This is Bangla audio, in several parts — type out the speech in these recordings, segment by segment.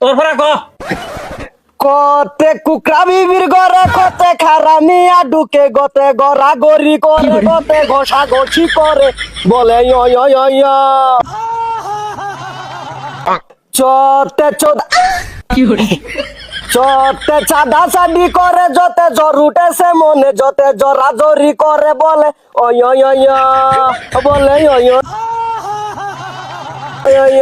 তোর ফরা ক। কতে কুকরা বিবির ঘরে কতে খারামিয়া ঢুকে গতে গড়া গড়ি করে গতে ঘষা ঘষি করে। বলে। চতে চোদ চতে চাঁদা চাঁদি করে যতে জ্বর উঠেছে মনে যতে জরা জরি করে বলে ওই ওই ওই বলে ওই ওই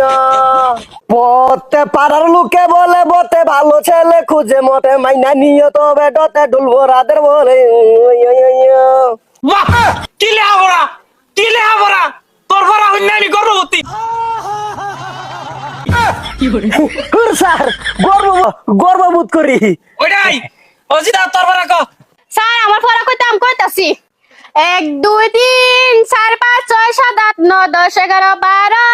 পথে পাড়ার লোকে বলে বতে ভালো ছেলে খুঁজে মতে মাইনা নিয়ে তো বেডতে ডুলবো রাতের বলে। ওই ওই ওই ওই। বাহ! কি লেহা বড়া কি লেহা বড়া তোর ফরা হইনা আমি গর্ভবতী। স্যার গর্ব গর্ববোধ করি। ওইটাই অজিদা তোর ফরা ক। স্যার আমার পড়া কইতে আমি কইতাছি। এক দুই তিন চার পাঁচ ছয় সাত আট নয় দশ এগারো বারো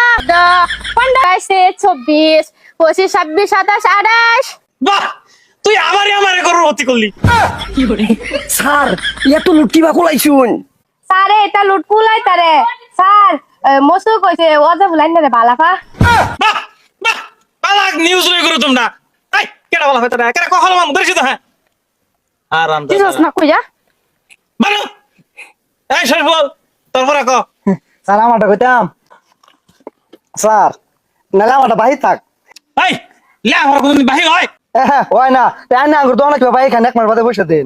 বাইশে চব্বিশ পঁচিশ ছাব্বিশ সাতাশ আঠাশ। বাহ! তুই আমারে আমারে গর্ভবতী করলি। স্যার এত লুটি বা কোলাইছুন। স্যার এটা লুট পুলাই তারে। স্যার মসু কইছে বুলাই না রে বালাফা বাহ! বাহ! পালাক নিউজ লই করো তোমরা। এই কেডা বলা হইতা কেডা মান ধরেছি তো হ্যাঁ। আরাম জিসাস না কইয়া মানে এই সরফল তোর ফরা ক। স্যার আমারটা কইতাম। স্যার নালে আমারটা বাহি থাক। এই লে আমার কোনদিন বাহি হয়। না তাই না আঙ্গুর দোনা কিবা বাহি খান এক মাস বাদে বসে দিন।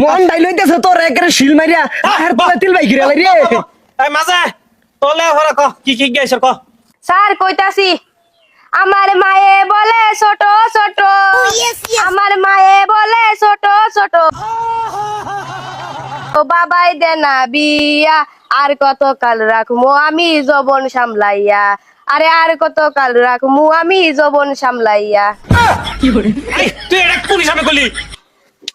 মন ডাইল হইতেছে তোর একের শিল মারিয়া আর তিল বাই গিরা রে এই মাঝে তোলে ফরা ক কি কি গাইছ ক। স্যার কইতাছি আমার মায়ে বলে ছোট ছোট। আমার মায়ে বলে ছোট ছোট। ও বাবাই দেনা বিয়া। আর কত কাল রাখমু আমি জবন সামলাইয়া। আরে আর কত কাল রাখমু আমি জবন সামলাইয়া। তুই এটা কোন হিসাবে করলি?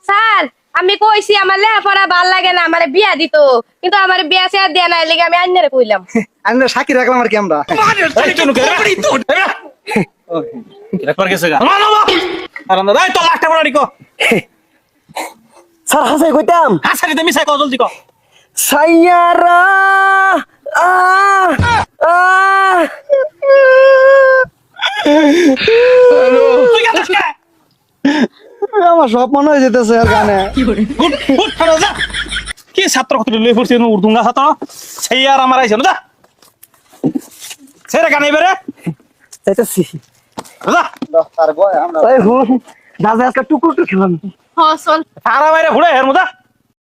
স্যার আমি কইছি আমার লেখাপড়া ভালো লাগে না আমার বিয়া দিত। কিন্তু আমার বিয়া চেয়ার দিয়া নাই লেগে আমি আন্যারে কইলাম। আমি সাক্ষী রাখলাম আর কি আমরা। রেকর্ড গেছে গা। না না আরাম তো লাস্টে ফরা দিকো স্যার হাসাই কইতাম। হাসারিতে মিছাই ক জলদি ক সাইয়ারা আ আ তুই গাছ কে? আমার সব মনে হয়ে যেতেছে আর গানে গুড গুড যা। কি ছাত্র কত লই পড়ছি নো উর্দুঙ্গা ছাত্র? সেই আর আমার আইছে না যা। সেরা গানে এবারে। যাইতেছি। যা। ওই হুন দাদা আজকে টুকুর টুক খেলাম। চল। সারা বাইরে ঘুরে হের মুদা